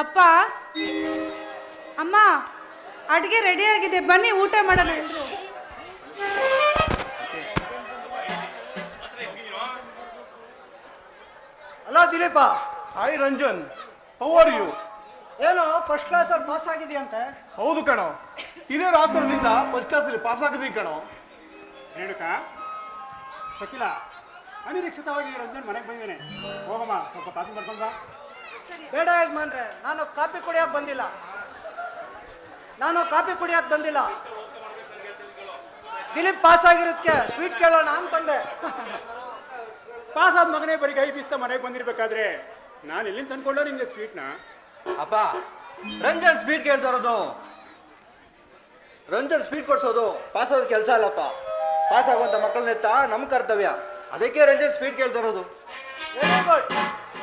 ಅಪ್ಪ ಅಮ್ಮ ಅಡುಗೆ ರೆಡಿ ಆಗಿದೆ. ಬನ್ನಿ ಊಟ ಮಾಡೋಣ ಎಲ್ರು. ಅಲ್ಲ Dilip. Hi Ranjan. How are you ಏನೋ ಫಸ್ಟ್ ಕ್ಲಾಸಲ್ಲಿ ಪಾಸ್ ಆಗಿದೆಯಂತೆ? ಹೌದು ಕಣೋ. ಹಿರಿಯರ ಆಶ್ರಮದಿಂದ ಫಸ್ಟ್ ಕ್ಲಾಸಲ್ಲಿ ಪಾಸ್ ಆಗಿದೆ ಕಣೋ. ಹೇಳುಕ ಶಕಿಲ ಅನಿರೀಕ್ಷಿತವಾಗಿ ರಂಜನ್ ಮನೆಗೆ ಬಂದಿದ್ದೇನೆ. ಹೋಗಮ್ಮ ಸ್ವಲ್ಪ ಕಾಫಿ ಮಾಡ್ಕೊಂಡ್ ಬಾ. ಬೇಡ ಯಜಮಾನ್ರೆ ನಾನು ಕಾಪಿ ಕುಡಿಯಕ್ಕೆ ಬಂದಿಲ್ಲ. ನಾನು ಕಾಪಿ ಕುಡಿಯಕ್ಕೆ ಬಂದಿಲ್ಲ. ದಿಲೀಪ್ ಪಾಸ್ ಆಗಿರೋದಕ್ಕೆ ಸ್ವೀಟ್ ಕೇಳೋಣ ಅಂತ ಬಂದೆ. ಪಾಸ್ ಆದ ಮಗನೇ ಬರೀ ಕೈ ಬೀಸ್ತಾ ಮನೆಗೆ ಬಂದಿರ್ಬೇಕಾದ್ರೆ ನಾನು ಎಲ್ಲಿಂದ ತಂದ್ಕೊಳ್ಳೋ ನಿಮಗೆ ಸ್ವೀಟ್ನ? ಅಪ್ಪ ರಂಜನ್ ಸ್ವೀಟ್ ಕೇಳ್ತಾ ಇರೋದು ರಂಜನ್ ಸ್ವೀಟ್ ಕೊಡ್ಸೋದು ಪಾಸ್ ಆಗೋದು ಕೆಲಸ ಅಲ್ಲಪ್ಪ. ಪಾಸ್ ಆಗುವಂತ ಮಕ್ಕಳನ್ನೆತ್ತ ನಮ್ಮ ಕರ್ತವ್ಯ. ಅದಕ್ಕೆ ರಂಜನ್ ಸ್ವೀಟ್ ಕೇಳ್ತಾ ಇರೋದು ವೆರಿ ಗುಡ್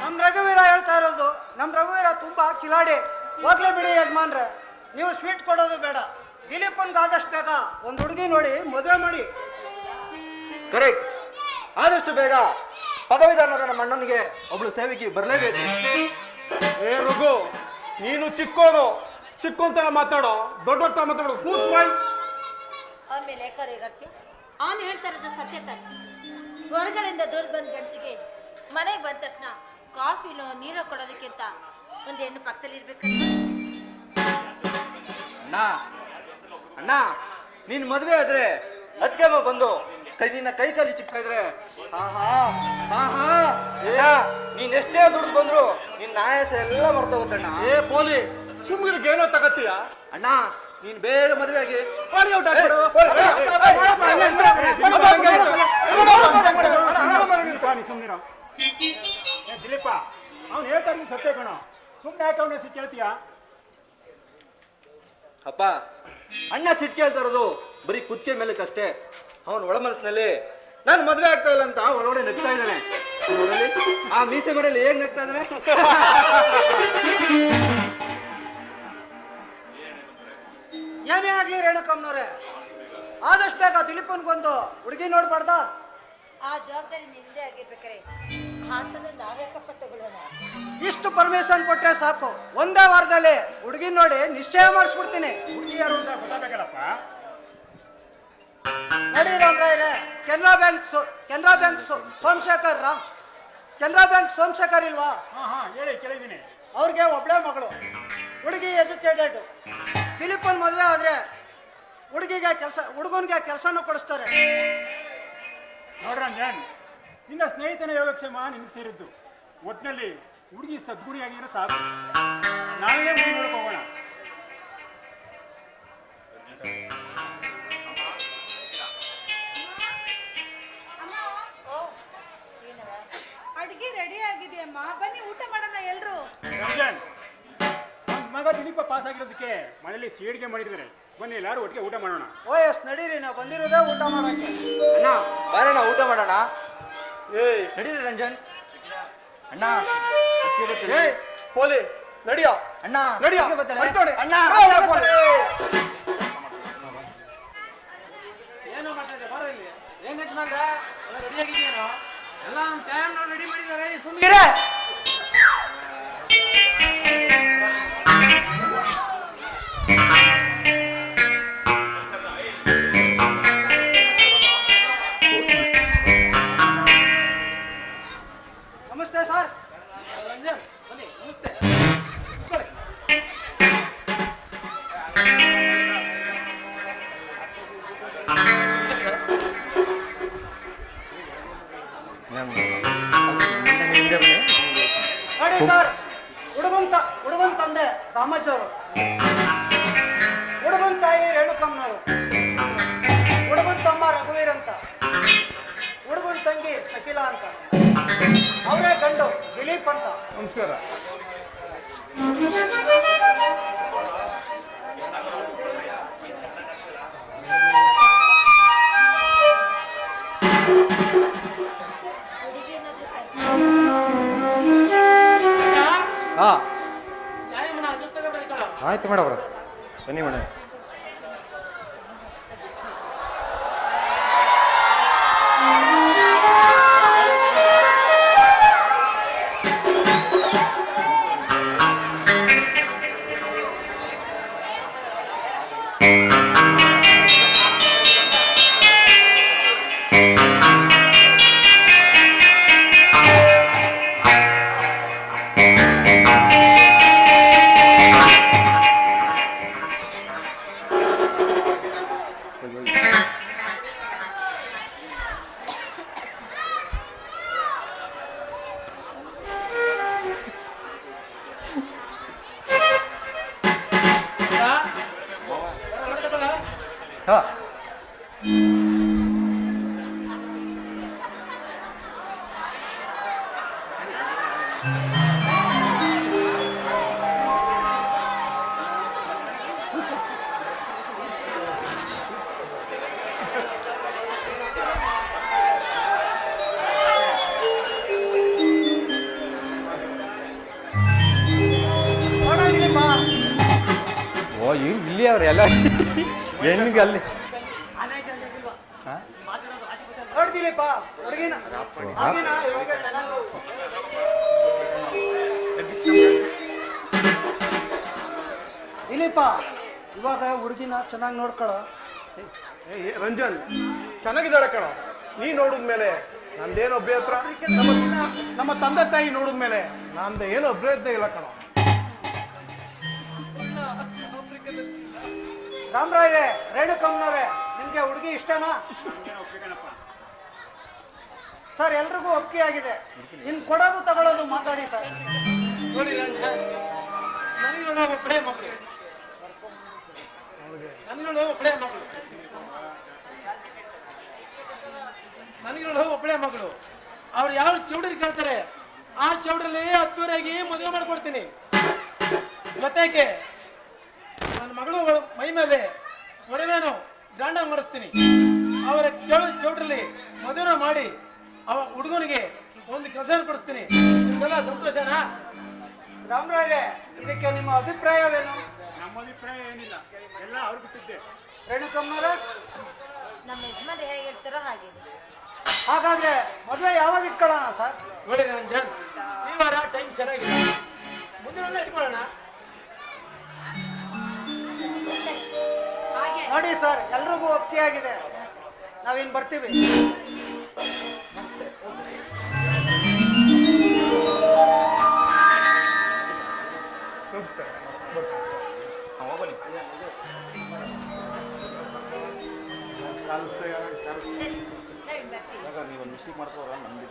ನಮ್ಮ ರಘುವೀರ ಹೇಳ್ತಾ ಇರೋದು ನಮ್ಮ ರಘುವೀರ ತುಂಬಾ ಕಿಲಾಡಿ. ಹೋಗ್ಲೇ ಬಿಡಿ ಯಜಮಾನ್ರೆ. ನೀವು ಸ್ವೀಟ್ ಕೊಡೋದು ಬೇಡ. ದಿಲೀಪನ್ಗೆ ಆದಷ್ಟು ಬೇಗ ಒಂದು ಹುಡುಗಿ ನೋಡಿ ಮದುವೆ ಮಾಡಿ. ಕರೆಕ್ಟ್ ಆದಷ್ಟು ಬೇಗ ಪದವಿಧಾನದ ನಮ್ಮ ಅಣ್ಣನಿಗೆ ಒಬ್ಳು ಸೇವಕಿ ಬರಲೇಬೇಕು. ಏ ರಘು ನೀನು ಚಿಕ್ಕೋನು ಚಿಕ್ಕೊಂತನ ಮಾತಾಡೋ ದೊಡ್ಡ ಮಾತಾಡೋ ಕೂತ್ ಬಾಯ್ ಆಮೇಲೆ ರೇಗಾಡ್ತಿ ಅವನು ಹೇಳ್ತಾ ಇರೋದು ಸತ್ಯ ತಾನೆ. ಹೊರಗಡೆಯಿಂದ ದೂರ ಬಂದ ಗಂಡಸಿಗೆ ಮನೆಗೆ ಬಂದ ತಕ್ಷಣ ಕಾಫಿನೋ ನೀರೋ ಕೊಡೋದಕ್ಕಿಂತ ಒಂದು ಹೆಣ್ಣು ಪಕ್ಕದಲ್ಲಿ ಇರ್ಬೇಕು ಅಣ್ಣ ಅಣ್ಣ ನೀನ್ ಮದುವೆ ಆದ್ರೆ ಅದಕ್ಕೆ ಬಂದು ಕೈ ನಿನ್ನ ಕೈ ಕಾಲಿ ಚಿಕ್ತಾ ಇದ್ರೆ ಆಹಾ ಆಹಾ ಇಲ್ಲ ನೀನ್ ಎಷ್ಟೇ ದುಡ್ಡು ಬಂದ್ರು ನಿನ್ನ ಆಯಾಸ ಎಲ್ಲ ಮರ್ತ ಹೋಗ್ತಣ್ಣ ಏ ಪೋಲಿ ಸುಮ್ಮನೆ ಏನೋ ತಗತ್ತೀಯ ಅಣ್ಣ ನೀನ್ ಬೇರೆ ಮದುವೆ ಆಗಿ ಒಳಗೆ ಊಟ ಸುಮ್ಮನಿರೋ ದಿಲೀಪ ಅವ್ನು ಹೇಳ್ತಾ ಇದ್ದೀನಿ ಸತ್ಯ ಕಣ. ಸುಮ್ಮನೆ ಯಾಕೆ ಅವನ ಹೆಸರು ಕೇಳ್ತೀಯ ಅಪ್ಪ ಅಣ್ಣ ಸಿಟ್ಟು ಕೇಳ್ತಾ ಇರೋದು ಬರೀ ಕುತ್ತಿಗೆ ಮೇಲಕ್ಕಷ್ಟೇ. ಅವನ ಒಳ ಮನಸ್ಸಿನಲ್ಲಿ ನಾನು ಮದುವೆ ಆಗ್ತಾ ಇಲ್ಲ ಅಂತ ಒಳಗಡೆ ನಗ್ತಾ ಇದ್ದಾನೆ. ಆ ಮೀಸೆ ಮರೆಯಲ್ಲಿ ಹೇಗ್ ನಗ್ತಾ ಇದ್ದಾನೆ? ಏನೇ ಆಗ್ಲಿ ರೇಣುಕಮ್ಮನವ್ರೆ ಆದಷ್ಟು ಬೇಗ ದಿಲೀಪನ್ಗೊಂದು ಹುಡುಗಿ ನೋಡ್ಬಾರ್ದಾ? ಆ ಜವಾಬ್ದಾರಿ ನಿಂದೇ ಆಗಿರ್ಬೇಕಾರೆ. ಇಷ್ಟು ಪರ್ಮಿಷನ್ ಕೊಟ್ಟರೆ ಸಾಕು. ಒಂದೇ ವಾರದಲ್ಲಿ ಹುಡುಗಿ ನೋಡಿ ನಿಶ್ಚಯ ಮಾಡಿಸ್ಬಿಡ್ತೀನಿ. ಹುಡುಗಿ ಯಾರು ಅಂತ ಗೊತ್ತಾಗಬೇಕಲ್ಲಪ್ಪ? ನಡಿ ರಾಮ್ರಾಯ್ರೆ ಕೆನರಾ ಬ್ಯಾಂಕ್ಸು ಕೆನರಾ ಬ್ಯಾಂಕ್ ಸೋ- ಸೋಮಶೇಖರ್ ರಾಮ್. ಕೆನರಾ ಬ್ಯಾಂಕ್ ಸೋಮಶೇಖರ್ ಇಲ್ವಾ? ಹಾ ಹಾ ಹೇಳಿ ಕೇಳಿದ್ದೀನಿ. ಅವ್ರಿಗೆ ಒಬ್ಳೆ ಮಗಳು. ಹುಡುಗಿ ಎಜುಕೇಟೆಡ್. ದಿಲೀಪನ್ ಮದುವೆ ಆದ್ರೆ ಹುಡುಗಿಗೆ ಕೆಲಸ ಹುಡುಗನ್ಗೆ ಕೆಲಸನೂ ಕೊಡಿಸ್ತಾರೆ. ನೋಡ್ರಂಜನ್ ನಿನ್ನ ಸ್ನೇಹಿತನ ಯೋಗಕ್ಷೇಮ ನಿನಗೆ ಸೇರಿದ್ದು. ಒಟ್ಟಿನಲ್ಲಿ ಹುಡುಗಿ ಸದ್ಗುಣಿಯಾಗಿರೋ ಸಾಕು. ನಾವೇ ಮುಂದೆ ನೋಡಕ್ ಹೋಗೋಣ. ಓ ಅಡುಗೆ ರೆಡಿ ಆಗಿದೆ ಅಮ್ಮ ಬನ್ನಿ ಊಟ ಮಾಡೋಣ ಎಲ್ರು. ರಂಜನ್ ಮಗ ದಿಲೀಪ ಪಾಸ್ ಆಗಿರೋದಕ್ಕೆ ಮನೇಲಿ ಸೀಡ್ಗೆ ಮಾಡಿದ್ದಾರೆ. ಬನ್ನಿ ಎಲ್ಲರೂ ಒಟ್ಟಿಗೆ ಊಟ ಮಾಡೋಣ. ಓ ಎಸ್ ನಡೀರಿ ನಾ ಬಂದಿರೋದೇ ಊಟ ಮಾಡೋಣ ಅಣ್ಣ. ಬರೋಣ ಊಟ ಮಾಡೋಣ. ಏಯ್ ನಡೀರಿ ರಂಜನ್ ಅಣ್ಣ ಅಕ್ಕಿ ಬರ್ತದೆ. ಏಯ್ ಪೋಲಿ ನಡಿಯ ಅಣ್ಣ ನಡಿಯ ಅಕ್ಕಿ ಬರ್ತದೆ. ಹೊರ್ಟೋಡಿ. ಅಣ್ಣ ಬಾ, ಬಾ, ಪೋಲಿ. ಏನೋ ಮಾಡ್ತಾ ಇದ್ದೆ ಬಾರ ಇಲ್ಲಿ ಏನ್ ಯಜಮಾನ್ರ ಎಲ್ಲ ರೆಡಿ ಆಗಿದೆಯೇನೋ ಎಲ್ಲ ಒಂದು ಟೈಮ್ ನೋಡಿ ರೆಡಿ ಮಾಡಿದ್ದಾರೆ ಸುಮ್ಮನೆ ಹುಡುಗನ್ ತ ಹುಡುಗನ್ ತಂದೆ ರಾಮಜ್ಜವರು ಹುಡುಗನ್ ತಾಯಿ ರೇಣುಕಮ್ಮನವರು. ಹುಡುಗನ್ ತಮ್ಮ ರಘುವೀರ್ ಅಂತ. ಹುಡುಗನ್ ತಂಗಿ ಶಕಿಲಾ ಅಂತ. ಅವರೇ ಗಂಡು ದಿಲೀಪ್ ಅಂತ. ನಮಸ್ಕಾರ. ಹಾ. ಆಯ್ತು ಮೇಡಮ್ ಬನ್ನಿ ಮೇಡಮ್. ನೋಡೋದಿಲ್ಲಪ್ಪ ಓ ಏನು ಇಲ್ಲಿ ಅವ್ರು ಎಲ್ಲ ಹೆಣ್ಣಿಗೆ ಅಲ್ಲಿ? ಇಲ್ಲಿಪ್ಪ ಹುಡುಗಿನ ಹುಡುಗಿನ ಇವಾಗ ಹುಡುಗಿನ ಚೆನ್ನಾಗಿ ನೋಡ್ಕೊಳ್ಳೋ ಏ, ರಂಜನ್ ಚೆನ್ನಾಗಿದ್ದಾಳೆ ಕಣ. ನೀ ನೋಡಿದ್ಮೇಲೆ ನಂದೇನು ಅಭ್ಯತ್ರ ನಮ್ಮ ನಮ್ಮ ತಂದೆ ತಾಯಿ ನೋಡಿದ್ಮೇಲೆ ನಂದು ಏನು ಅಭ್ಯಂತರ ಇಲ್ಲ ಕಣ. ರಾಮರಾಯ್ರೆ ರೇಣುಕಮ್ಮನವ್ರೆ ನಿಮ್ಗೆ ಹುಡುಗಿ ಇಷ್ಟನಾ? ಸರ್, ಎಲ್ರಿಗೂ ಒಪ್ಪಿಗೆ ಆಗಿದೆ ನಿನ್ ಕೊಡೋದು ತಗೊಳ್ಳೋದು ಮಾತಾಡಿ ಸರ್. ನೋಡಿ ಒಬ್ಬಳೆ ಒಬ್ಬಳೇ ಮಗಳು. ಒಬ್ಬಳೇ ಮಗಳು. ಒಬ್ಬಳೇ ಮಗಳು. ಅವ್ರು ಯಾವ ಚೌಡರಿ ಕೇಳ್ತಾರೆ, ಆ ಚೌಡರಲ್ಲಿ ಹತ್ತುವರೆಗೆ ಮದುವೆ ಮಾಡ್ಕೊಡ್ತೀನಿ. ಜೊತೆಗೆ ನನ್ನ ಮಗಳು ಮೈ ಮೇಲೆ ಒಡವೇನು ಗಾಂಡ ಮಾಡಿಸ್ತೀನಿ. ಅವರ ಕೇಳು ಚೌಟ್ರಲ್ಲಿ ಮದುವೆ ಮಾಡಿ ಅವ ಹುಡುಗನಿಗೆ ಒಂದು ಕೆಲಸ ಕೊಡಿಸ್ತೀನಿ. ನಿಮ್ಗೆಲ್ಲ ಸಂತೋಷನಾ? ರಾಮರಾಯ್ರೆ ಇದಕ್ಕೆ ನಿಮ್ಮ ಅಭಿಪ್ರಾಯವೇನು? ನಮ್ಮ ಅಭಿಪ್ರಾಯ ಏನಿಲ್ಲ. ಎಲ್ಲ ಅವ್ರು ಬಿಟ್ಟಿದ್ದೆ. ರೇಣುಕಮ್ಮಾರ? ನಮ್ಮ ಯಜಮಾನ ಹೇಗೆ ಹೇಳ್ತಾರೋ ಹಾಗೆ. ಹಾಗಾದ್ರೆ ಮದುವೆ ಯಾವಾಗ ಇಟ್ಕೊಳ್ಳೋಣ ಸರ್? ನೋಡಿ ರಂಜನ್ ಈ ವಾರ ಟೈಮ್ ಚೆನ್ನಾಗಿದೆ. ಮುಂದಿನ ಇಟ್ಕೊಳ್ಳೋಣ. ಮಾಡಿ ಸರ್ ಎಲ್ರಿಗೂ ಒಪ್ಪಿಗೆ ಆಗಿದೆ ನಾವೇನು ಬರ್ತೀವಿ. ನೀವು ಒಂದು ಮಿಸ್ಟೇಕ್ ಮಾಡ್ಕೋರ ನಮ್ಗೆ